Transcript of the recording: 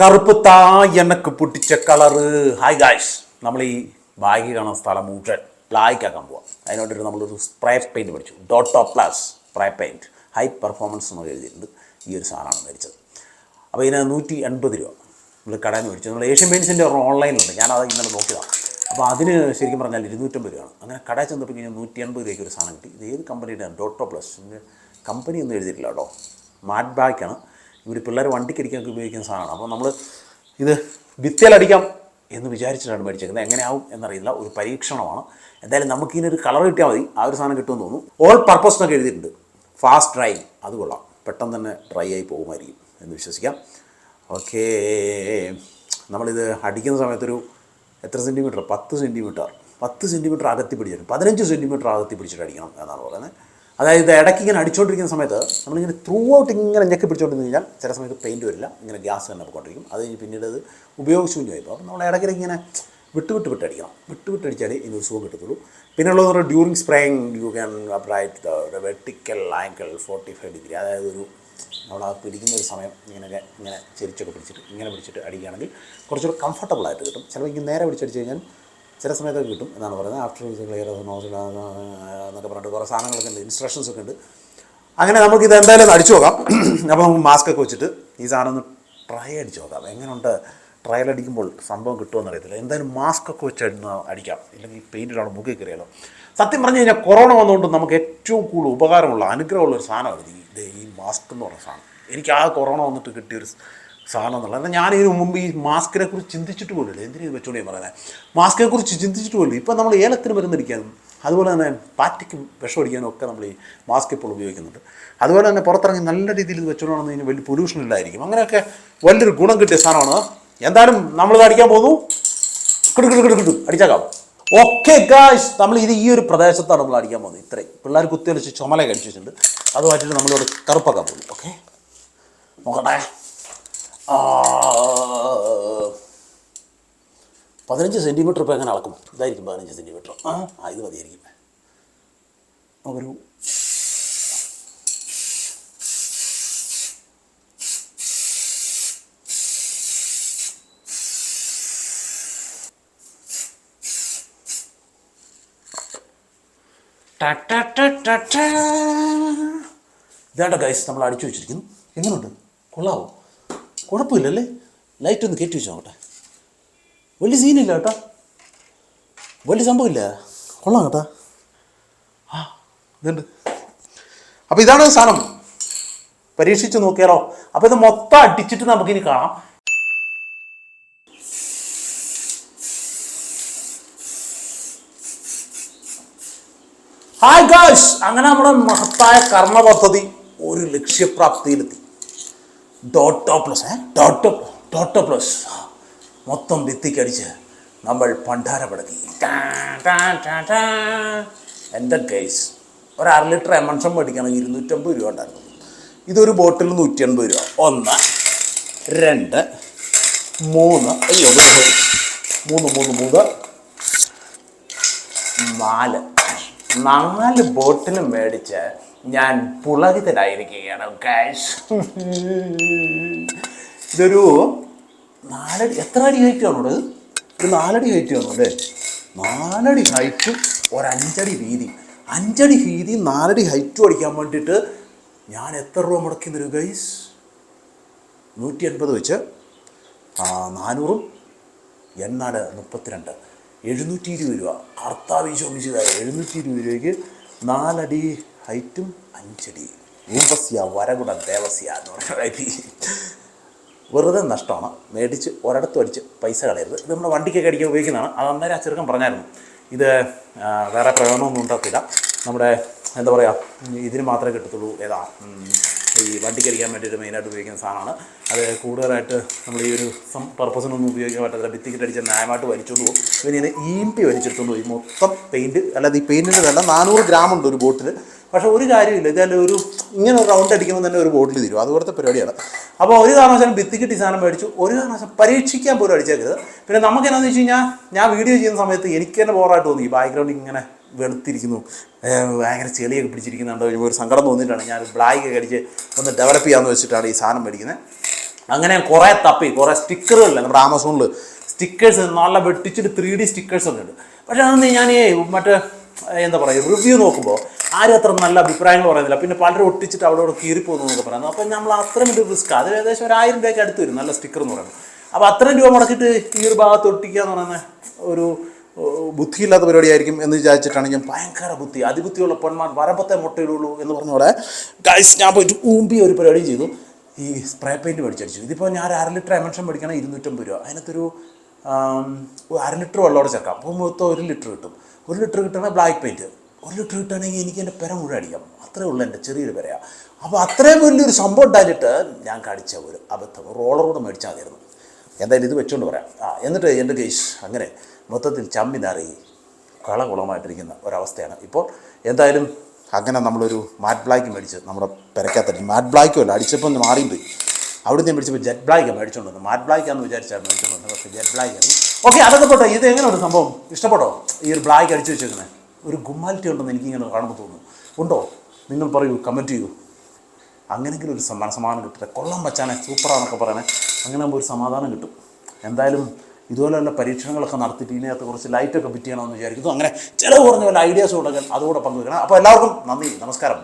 കറുപ്പ് താ എനക്ക് പൊട്ടിച്ച കളറ് ഹായ് ഗായ്സ് നമ്മൾ ഈ ബാഗ് കാണുന്ന സ്ഥലം മുഴുവൻ ബ്ലാക്കാക്കാൻ പോവാം. അതിനോട്ടൊരു നമ്മളൊരു സ്പ്രേ പെയിന്റ് പഠിച്ചു dot ഡോട്ടോ plus spray paint high performance എന്ന് എഴുതിയിട്ടുണ്ട്. ഈ ഒരു സാധനമാണ് മേടിച്ചത്. അപ്പോൾ ഇതിന് നൂറ്റി എൺപത് രൂപ നമ്മൾ കടയിൽ മേടിച്ചു. നമ്മൾ ഏഷ്യൻ പെയിൻസിന്റെ ഓൺലൈനിലുണ്ട് ഞാനത് ഇന്നലെ നോക്കിയതാണ് അപ്പോൾ അതിന് ശരിക്കും പറഞ്ഞാൽ ഇരുന്നൂറ്റമ്പത് രൂപയാണ്. അങ്ങനെ കടയിൽ ചെന്നപ്പോൾ ഇങ്ങനെ നൂറ്റി എൺപത് രൂപയ്ക്ക് ഒരു സാധനം കിട്ടി. ഇത് ഏത് കമ്പനിയുടെ ഡോട്ടോ പ്ലസ് കമ്പനി ഒന്നും എഴുതിയിട്ടില്ല കേട്ടോ. മാറ്റ് ബാക്കാണ് ഇവർ പിള്ളേർ വണ്ടിക്കടിക്കാനൊക്കെ ഉപയോഗിക്കുന്ന സാധനമാണ്. അപ്പോൾ നമ്മൾ ഇത് വിത്തേലടിക്കാം എന്ന് വിചാരിച്ചിട്ടാണ് മേടിച്ചേക്കുന്നത്. എങ്ങനെയാവും എന്നറിയില്ല. ഒരു പരീക്ഷണമാണ്. എന്തായാലും നമുക്കിതിനൊരു കളർ കിട്ടിയാൽ മതി. ആ ഒരു സാധനം കിട്ടുമെന്ന് തോന്നുന്നു. ഓൾ പർപ്പസ് എന്നൊക്കെ എഴുതിയിട്ടുണ്ട്. ഫാസ്റ്റ് ഡ്രൈ അത് കൊള്ളാം. പെട്ടെന്ന് തന്നെ ഡ്രൈ ആയി പോകുമായിരിക്കും എന്ന് വിശ്വസിക്കാം. ഓക്കേ നമ്മളിത് അടിക്കുന്ന സമയത്തൊരു എത്ര സെന്റിമീറ്റർ പത്ത് സെന്റിമീറ്റർ പത്ത് സെന്റിമീറ്റർ അകത്തി പിടിച്ചിട്ട് പതിനഞ്ച് സെന്റിമീറ്റർ അകത്തി പിടിച്ചിട്ട് അടിക്കണം എന്നാണ് പറയുന്നത്. അതായത് ഇടയ്ക്ക് ഇങ്ങനെ അടിച്ചുകൊണ്ടിരിക്കുന്ന സമയത്ത് നമ്മളിങ്ങനെ ത്രൂ ഔട്ട് ഇങ്ങനെ ഞെക്കി പിടിച്ചുകൊണ്ടിരുന്ന് കഴിഞ്ഞാൽ ചില സമയത്ത് പെയിന്റ് വരില്ല ഇങ്ങനെ ഗ്യാസ് തന്നെ പോയിക്കൊണ്ടിരിക്കും അത് കഴിഞ്ഞ് പിന്നീട് അത് ഉപയോഗശൂന്യമായിപ്പോൾ അപ്പോൾ നമ്മൾ ഇടയ്ക്കിടെ ഇങ്ങനെ വിട്ട് വിട്ട് വിട്ടടിക്കണം വിട്ട് വിട്ടടിച്ചാലേ ഇതിന് സുഖം കിട്ടത്തുള്ളൂ. പിന്നെ ഉള്ളത് പറഞ്ഞാൽ during spraying you can upright vertical angle forty five degree അതായത് ഒരു നമ്മൾ ആ പിടിക്കുന്ന ഒരു സമയം ഇങ്ങനെയൊക്കെ ഇങ്ങനെ ചെരിച്ചൊക്കെ പിടിച്ചിട്ട് ഇങ്ങനെ പിടിച്ചിട്ട് അടിക്കുകയാണെങ്കിൽ കുറച്ചുകൂടെ കംഫർട്ടബിൾ ആയിട്ട് കിട്ടും. ചിലപ്പോൾ ഇങ്ങനെ നേരെ പിടിച്ചടിച്ച് കഴിഞ്ഞാൽ ചില സമയത്തൊക്കെ കിട്ടും എന്നാണ് പറയുന്നത്. ആഫ്റ്റർ ക്ലിയർ നോസിൽ എന്നൊക്കെ പറഞ്ഞിട്ട് കുറേ സാധനങ്ങളൊക്കെ ഉണ്ട് ഇൻസ്ട്രക്ഷൻസ് ഒക്കെ ഉണ്ട്. അങ്ങനെ നമുക്ക് ഇത് എന്തായാലും അടിച്ചു നോക്കാം. അപ്പോൾ നമുക്ക് മാസ്ക് ഒക്കെ വെച്ചിട്ട് ഈ സാധനം ഒന്ന് ട്രൈ അടിച്ചു നോക്കാം. എങ്ങനെയുണ്ട്? ട്രയൽ അടിക്കുമ്പോൾ സംഭവം കിട്ടുമെന്ന് അറിയത്തില്ല എന്തായാലും മാസ്ക് ഒക്കെ വെച്ച് അടിക്കാം. ഇല്ലെങ്കിൽ പെയിന്റിലാണ് മുഖേ കയറിയാലോ. സത്യം പറഞ്ഞു കഴിഞ്ഞാൽ കൊറോണ വന്നുകൊണ്ട് നമുക്ക് ഏറ്റവും കൂടുതൽ ഉപകാരമുള്ള അനുഗ്രഹമുള്ള ഒരു സാധനമാണ് ഈ ഈ മാസ്ക് എന്ന് പറയുന്ന സാധനം. എനിക്ക് ആ കൊറോണ വന്നിട്ട് കിട്ടിയൊരു സാധനം എന്നുള്ളത് ഞാൻ ഇതിന് മുമ്പ് ഈ മാസ്കിനെ കുറിച്ച് ചിന്തിച്ചിട്ട് പോലില്ല എന്തിനു ഇത് പറയുന്നത് മാസ്കിനെ കുറിച്ച് ചിന്തിച്ചിട്ട് പോലും ഇപ്പം നമ്മൾ ഏലത്തിന് മരുന്നടിക്കാനും അതുപോലെ തന്നെ പാറ്റയ്ക്കും വിഷം അടിക്കാനും ഒക്കെ നമ്മൾ ഈ മാസ്ക് ഇപ്പോൾ ഉപയോഗിക്കുന്നുണ്ട്. അതുപോലെ തന്നെ പുറത്തിറങ്ങി നല്ല രീതിയിൽ ഇത് വെച്ചോണ്ടാണെന്ന് കഴിഞ്ഞാൽ വലിയ പൊല്യൂഷൻ ഇല്ലായിരിക്കും. അങ്ങനെയൊക്കെ വലിയൊരു ഗുണം കിട്ടിയ സാധനമാണ്. എന്തായാലും നമ്മളിത് അടിക്കാൻ പോകുന്നു കിടു കിടു കിടു കിടു. അടിച്ചേക്കാം ഓക്കെ ഗായ്സ് നമ്മൾ ഇത് ഈ ഒരു പ്രദേശത്താണ് നമ്മൾ അടിക്കാൻ പോകുന്നത്. ഇത്രയും. പിള്ളേർ കുത്തിയടിച്ച് ചുമല കഴിച്ചിട്ടുണ്ട്. അത് മാറ്റിയിട്ട് നമ്മളിവിടെ കറുപ്പാക്കാൻ പോകുന്നു ഓക്കെ നോക്കട്ടെ. പതിനഞ്ച് സെന്റിമീറ്റർ ഇപ്പോൾ എങ്ങനെ അളക്കും? ഇതായിരിക്കും പതിനഞ്ച് സെന്റിമീറ്റർ ആ ഇത് മതിയായിരിക്കും. നമുക്കൊരു ഇതാണ്ട ഗൈസ് നമ്മൾ അടിച്ചു വെച്ചിരിക്കുന്നു. എങ്ങനെയുണ്ട് കൊള്ളാവോ? കുഴപ്പമില്ലല്ലേ? ലൈറ്റ് ഒന്ന് കയറ്റി വെച്ചോ നോക്കട്ടെ. വലിയ സീനില്ല കേട്ടോ. വലിയ സംഭവമില്ല കൊള്ളാം കേട്ടോ. ആ ഇതുണ്ട്. അപ്പോൾ ഇതാണ് സാധനം. പരീക്ഷിച്ച് നോക്കിയാലോ? അപ്പോൾ ഇത് മൊത്തം അടിച്ചിട്ട് നമുക്കിനി കാണാം. ഹായ് ഗായ്സ് അങ്ങനെ നമ്മുടെ മഹത്തായ കർമ്മ പദ്ധതി ഒരു ലക്ഷ്യപ്രാപ്തിയിലെത്തി. ഡോട്ടോ പ്ലസ് ഏ ഡോട്ടോ ഡോട്ടോ പ്ലസ് മൊത്തം ഭിത്തിക്കടിച്ച് നമ്മൾ പണ്ടാരപ്പെടുത്തി എന്റെ കേസ് ഒരു അര ലിറ്റർ എമൻഷൻ മേടിക്കണമെങ്കിൽ ഇരുന്നൂറ്റമ്പത് രൂപ ഉണ്ടായിരുന്നു. ഇതൊരു ബോട്ടിൽ നൂറ്റി എൺപത് രൂപ. ഒന്ന് രണ്ട് മൂന്ന് അയ്യോ മൂന്ന് മൂന്ന് മൂന്ന്. നാല്. നാല് ബോട്ടിൽ മേടിച്ച് ഞാൻ പുളകിതനായിരിക്കുകയാണ് കാഷ് ഇതൊരു നാലടി എത്ര അടി ഹൈറ്റ് ആണോ ഇത്? ഒരു നാലടി ഹൈറ്റ് ആണോ അല്ലേ? നാലടി ഹൈറ്റും ഒരഞ്ചടി വീതി അഞ്ചടി വീതി നാലടി ഹൈറ്റും അടിക്കാൻ വേണ്ടിയിട്ട് ഞാൻ എത്ര രൂപ മുടക്കി തരും ഗൈസ് നൂറ്റി എൺപത് വെച്ച് നാനൂറും എന്നാൽ മുപ്പത്തിരണ്ട്. എഴുന്നൂറ്റി ഇരുപത് രൂപ. കർത്താവ് ചോദിച്ചതായ എഴുന്നൂറ്റി ഇരുപത് രൂപയ്ക്ക് നാലടി ഹൈറ്റും അഞ്ചടി. ഭൂപസ്യ വരകുട ദേവസ്യ എന്ന് പറഞ്ഞ വെറുതെ നഷ്ടമാണ്. മേടിച്ച് ഒരിടത്തും അടിച്ച് പൈസ കളയരുത്. ഇത് നമ്മുടെ വണ്ടിക്കൊക്കെ അടിക്കാൻ ഉപയോഗിക്കുന്നതാണ്. അത് അന്നേരം ആ ചെറുക്കൻ പറഞ്ഞായിരുന്നു. ഇത് വേറെ പ്രയോജനമൊന്നും ഉണ്ടാക്കില്ല നമ്മുടെ എന്താ പറയുക ഇതിന് മാത്രമേ കിട്ടത്തുള്ളൂ. ഏതാ ഈ വണ്ടിക്ക് അടിക്കാൻ വേണ്ടിയിട്ട് മെയിനായിട്ട് ഉപയോഗിക്കുന്ന സാധനമാണ്. അത് കൂടുതലായിട്ട് നമ്മൾ ഈ ഒരു സം പർപ്പസിനൊന്നും ഉപയോഗിക്കാൻ പറ്റത്തില്ല. ഭിത്തിക്കിട്ട് അടിച്ച ന്യായമായിട്ട് വലിച്ചുകൊണ്ട് പോകും. പിന്നെ ഇതിനെ ഈമ്പി വലിച്ചെടുത്തുകൊണ്ട് പോയി. മൊത്തം പെയിന്റ് അല്ലാതെ ഈ പെയിന്റിന്റെ വില നാനൂറ് ഗ്രാം ഉണ്ട് ഒരു ബോട്ടിൽ പക്ഷേ ഒരു കാര്യമില്ല. ഇതായാലും ഒരു ഇങ്ങനെ ഒരു റൗണ്ട് അടിക്കുമ്പോൾ തന്നെ ഒരു ബോട്ടിൽ തരും. അതുപോലത്തെ പരിപാടിയാണ്. അപ്പോൾ ഒരു കാരണവശാലും ഭിത്തിക്ക് സാധനം മേടിച്ചു. ഒരു കാരണവശാലും പരീക്ഷിക്കാൻ പോലും അടിച്ചേക്കരുത്. പിന്നെ നമുക്ക് എന്നാന്ന് വെച്ച് കഴിഞ്ഞാൽ ഞാൻ വീഡിയോ ചെയ്യുന്ന സമയത്ത് എനിക്ക് തന്നെ ബോറായിട്ട് തോന്നി. ബാക്ക്ഗ്രൗണ്ട് ഇങ്ങനെ വെളുത്തിരിക്കുന്നു. ഭയങ്കര ചെളിയൊക്കെ പിടിച്ചിരിക്കുന്നുണ്ട്. ഒരു സങ്കടം തോന്നിയിട്ടാണ് ഞാൻ ബ്ലാക്ക് ഒക്കെ അടിച്ച് ഒന്ന് ഡെവലപ്പ് ചെയ്യാമെന്ന് വെച്ചിട്ടാണ് ഈ സാധനം മേടിക്കുന്നത് അങ്ങനെ കുറേ തപ്പി കുറേ സ്റ്റിക്കറുകളില്ല നമ്മുടെ ആമസോണിൽ സ്റ്റിക്കേഴ്സ് നല്ല വെട്ടിച്ചിട്ട് ത്രീ ഡി സ്റ്റിക്കേഴ്സ് ഒക്കെ ഉണ്ട്. പക്ഷേ അതൊന്നും ഞാൻ മറ്റേ എന്താ പറയുക റിവ്യൂ നോക്കുമ്പോൾ ആരും അത്ര നല്ല അഭിപ്രായങ്ങൾ പറയുന്നില്ല. പിന്നെ പലരും ഒട്ടിച്ചിട്ട് അവിടെ അവിടെ കീറിപ്പോകുന്നു എന്നൊക്കെ പറയുന്നത് അപ്പോൾ നമ്മൾ അത്രയും ഒരു റിസ്ക് അത് ഏകദേശം ഒരു ആയിരം രൂപയ്ക്ക് അടുത്ത് വരും നല്ല സ്റ്റിക്കർ എന്ന് പറയുന്നത്. അപ്പോൾ അത്രയും രൂപ മുടക്കിയിട്ട് ഈ ഒരു ഭാഗത്ത് ഒട്ടിക്കുക എന്ന് പറയുന്ന ഒരു ബുദ്ധിയില്ലാത്ത പരിപാടിയായിരിക്കും എന്ന് വിചാരിച്ചിട്ടാണ് ഞാൻ ഭയങ്കര ബുദ്ധി. അതിബുദ്ധിയുള്ള പൊന്മാർ വരമ്പത്തെ മുട്ടയിടുള്ളൂ എന്ന് പറഞ്ഞ പോലെ ഗൈസ് ഞാൻ പോയിട്ട് ഊമ്പി ഒരു പരിപാടിയും ചെയ്തു. ഈ സ്പ്രേ പെയിന്റ് മേടിച്ചടിച്ചു ഇതിപ്പോൾ ഞാൻ അര ലിറ്റർ എമൻഷൻ മേടിക്കണം ഇരുന്നൂറ്റമ്പത് രൂപ. അതിനകത്തൊരു അര ലിറ്റർ വെള്ളമോടെ ചേർക്കാം. അപ്പോൾ മൊത്തം ഒരു ലിറ്റർ കിട്ടും. ഒരു ലിറ്റർ കിട്ടണ ബ്ലാക്ക് പെയിന്റ് ഒരു ലിറ്റർ കിട്ടുകയാണെങ്കിൽ എനിക്ക് എന്റെ പെര മുഴുവൻ അടിക്കാം. അത്രേ ഉള്ളൂ എന്റെ ചെറിയൊരു പെരയാ. അപ്പോൾ അത്രയും വലിയൊരു സംഭവം ഉണ്ടായിട്ട് ഞാൻ കടിച്ച ഒരു അബദ്ധം. റോളർ കൂടെ മേടിച്ചാൽ മതിയായിരുന്നു. എന്തായാലും ഇത് വെച്ചുകൊണ്ട് പറയാം. ആ എന്നിട്ട് എന്റെ കേസ് അങ്ങനെ മൊത്തത്തിൽ ചമ്മി നാറി കളകുളമായിട്ടിരിക്കുന്ന ഒരവസ്ഥയാണ് ഇപ്പോൾ. എന്തായാലും അങ്ങനെ നമ്മളൊരു മാറ്റ് ബ്ലാക്ക് മേടിച്ച് നമ്മുടെ പെരക്കകത്തടി മാറ്റ് ബ്ലാക്കും അല്ല അടിച്ചപ്പോൾ ഒന്ന് മാറിയും പോയി. അവിടെ നിന്ന് മേടിച്ചപ്പോൾ ജെറ്റ് ബ്ലാക്ക് മേടിച്ചുകൊണ്ട് വന്നു. മാറ്റ് ബ്ലാക്ക് ആണെന്ന് വിചാരിച്ചാൽ മേടിച്ചുകൊണ്ട് വന്നത്. പക്ഷേ ജെറ്റ് ബ്ലാക്ക് ആയിരുന്നു. ഓക്കെ അതൊക്കെ പോട്ടെ. ഇത് ഒരു സംഭവം? ഇഷ്ടപ്പെട്ടോ? ഈ ഒരു ബ്ലാക്ക് അടിച്ചു വെച്ചേക്കുന്നത് ഒരു ഗുമാലിറ്റി ഉണ്ടെന്ന് എനിക്കിങ്ങനെ കാണുമ്പോൾ തോന്നുന്നു ഉണ്ടോ? നിങ്ങൾ പറയൂ കമന്റ് ചെയ്യൂ. അങ്ങനെങ്കിലും ഒരു സമ്മാനം സമാധാനം കിട്ടട്ടെ കൊള്ളം വച്ചാനെ സൂപ്പറാന്നൊക്കെ പറയണേ. അങ്ങനെ ഒരു സമാധാനം കിട്ടും. എന്തായാലും ഇതുപോലെയുള്ള പരീക്ഷണങ്ങളൊക്കെ നടത്തിയിട്ട് ഇതിനകത്ത് കുറച്ച് ലൈറ്റൊക്കെ ഫിറ്റ് ചെയ്യണമെന്ന് വിചാരിക്കുന്നു. അങ്ങനെ ചിലവ് കുറഞ്ഞ വല്ല ഐഡിയാസ് ഉണ്ടെങ്കിൽ അതുകൂടെ പങ്കുവെക്കണം അപ്പോൾ എല്ലാവർക്കും നന്ദി നമസ്കാരം.